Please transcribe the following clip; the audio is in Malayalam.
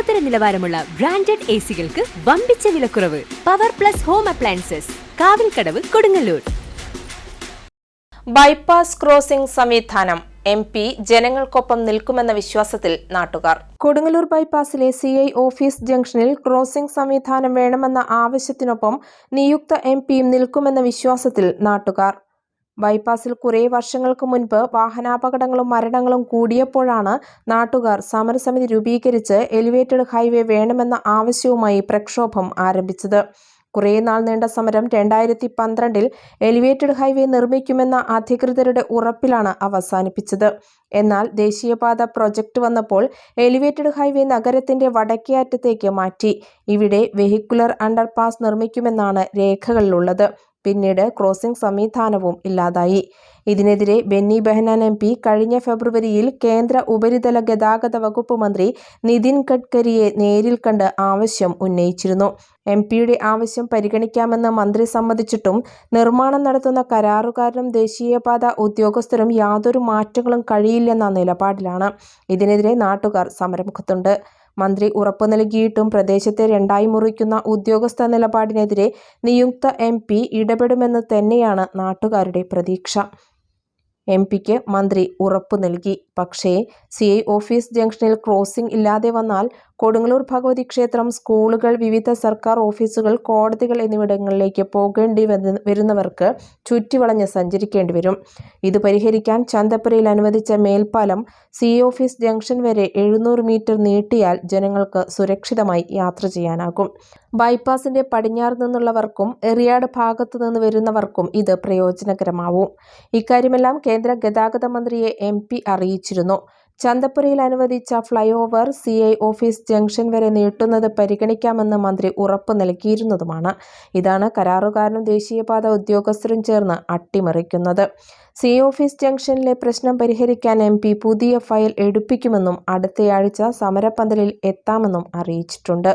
ലോകോത്തര നിലവാരമുള്ള ബ്രാൻഡഡ് എ സികൾക്ക് വമ്പിച്ച വിലക്കുറവ്. Power plus home appliances Kavilkadavu Kodungallur. Bypass crossing സംവിധാനം എം പി ജനങ്ങൾക്കൊപ്പം നിൽക്കുമെന്ന വിശ്വാസത്തിൽ നാട്ടുകാർ. കൊടുങ്ങല്ലൂർ ബൈപ്പാസിലെ സി ഐ ഓഫീസ് ജംഗ്ഷനിൽ ക്രോസിംഗ് സംവിധാനം വേണമെന്ന ആവശ്യത്തിനൊപ്പം നിയുക്ത എം പിയും നിൽക്കുമെന്ന വിശ്വാസത്തിൽ നാട്ടുകാർ. ബൈപ്പാസിൽ കുറേ വർഷങ്ങൾക്ക് മുൻപ് വാഹനാപകടങ്ങളും മരണങ്ങളും കൂടിയപ്പോഴാണ് നാട്ടുകാർ സമരസമിതി രൂപീകരിച്ച് എലിവേറ്റഡ് ഹൈവേ വേണമെന്ന ആവശ്യവുമായി പ്രക്ഷോഭം ആരംഭിച്ചത്. കുറേ നാൾ നീണ്ട സമരം രണ്ടായിരത്തി പന്ത്രണ്ടിൽ എലിവേറ്റഡ് ഹൈവേ നിർമ്മിക്കുമെന്ന അധികൃതരുടെ ഉറപ്പിലാണ് അവസാനിപ്പിച്ചത്. എന്നാൽ ദേശീയപാത പ്രൊജക്ട് വന്നപ്പോൾ എലിവേറ്റഡ് ഹൈവേ നഗരത്തിന്റെ വടക്കേ അറ്റത്തേക്ക് മാറ്റി. ഇവിടെ വെഹിക്കുലർ അണ്ടർപാസ് നിർമ്മിക്കുമെന്നാണ് രേഖകളിലുള്ളത്. പിന്നീട് ക്രോസിംഗ് സംവിധാനവും ഇല്ലാതായി. ഇതിനെതിരെ ബെന്നി ബെഹനാൻ എം പി കഴിഞ്ഞ ഫെബ്രുവരിയിൽ കേന്ദ്ര ഉപരിതല ഗതാഗത വകുപ്പ് മന്ത്രി നിതിൻ ഗഡ്കരിയെ നേരിൽ കണ്ട് ആവശ്യം ഉന്നയിച്ചിരുന്നു. എം പിയുടെ ആവശ്യം പരിഗണിക്കാമെന്ന് മന്ത്രി സമ്മതിച്ചിട്ടും നിർമ്മാണം നടത്തുന്ന കരാറുകാരനും ദേശീയപാത ഉദ്യോഗസ്ഥരും യാതൊരു മാറ്റങ്ങളും കഴിയില്ലെന്ന നിലപാടിലാണ്. ഇതിനെതിരെ നാട്ടുകാർ സമരമുഖത്തുണ്ട്. മന്ത്രി ഉറപ്പു നൽകിയിട്ടും പ്രദേശത്തെ രണ്ടായി മുറിക്കുന്ന ഉദ്യോഗസ്ഥ നിലപാടിനെതിരെ നിയുക്ത എം പി ഇടപെടുമെന്ന് തന്നെയാണ് നാട്ടുകാരുടെ പ്രതീക്ഷ. എം പിക്ക് മന്ത്രി ഉറപ്പു നൽകി. പക്ഷേ സി ഐ ഓഫീസ് ജംഗ്ഷനിൽ ക്രോസിംഗ് ഇല്ലാതെ വന്നാൽ കൊടുങ്ങല്ലൂർ ഭഗവതി ക്ഷേത്രം സ്കൂളുകൾ വിവിധ സർക്കാർ ഓഫീസുകൾ കോടതികൾ എന്നിവിടങ്ങളിലേക്ക് പോകേണ്ടി വരുന്നവർക്ക് ചുറ്റിവളഞ്ഞ് സഞ്ചരിക്കേണ്ടി വരും. ഇത് പരിഹരിക്കാൻ ചന്തപ്പുരയിൽ അനുവദിച്ച മേൽപ്പാലം സി ഓഫീസ് ജംഗ്ഷൻ വരെ എഴുന്നൂറ് മീറ്റർ നീട്ടിയാൽ ജനങ്ങൾക്ക് സുരക്ഷിതമായി യാത്ര ചെയ്യാനാകും. ബൈപ്പാസിന്റെ പടിഞ്ഞാറ് നിന്നുള്ളവർക്കും എറിയാട് ഭാഗത്തു നിന്ന് വരുന്നവർക്കും ഇത് പ്രയോജനകരമാവും. ഇക്കാര്യമെല്ലാം കേന്ദ്ര ഗതാഗത മന്ത്രിയെ എം അറിയിച്ചിരുന്നു. ചന്തപ്പുരയിൽ അനുവദിച്ച flyover C I office junction വരെ നീട്ടുന്നത് പരിഗണിക്കാമെന്ന് മന്ത്രി ഉറപ്പു നൽകിയിരുന്നതുമാണ്. ഇതാണ് കരാറുകാരനും ദേശീയപാത ഉദ്യോഗസ്ഥരും ചേർന്ന് അട്ടിമറിക്കുന്നത്. സി ഓഫീസ് ജംഗ്ഷനിലെ പ്രശ്നം പരിഹരിക്കാൻ എം പി പുതിയ ഫയൽ എടുപ്പിക്കുമെന്നും അടുത്തയാഴ്ച സമരപ്പന്തലിൽ എത്താമെന്നും അറിയിച്ചിട്ടുണ്ട്.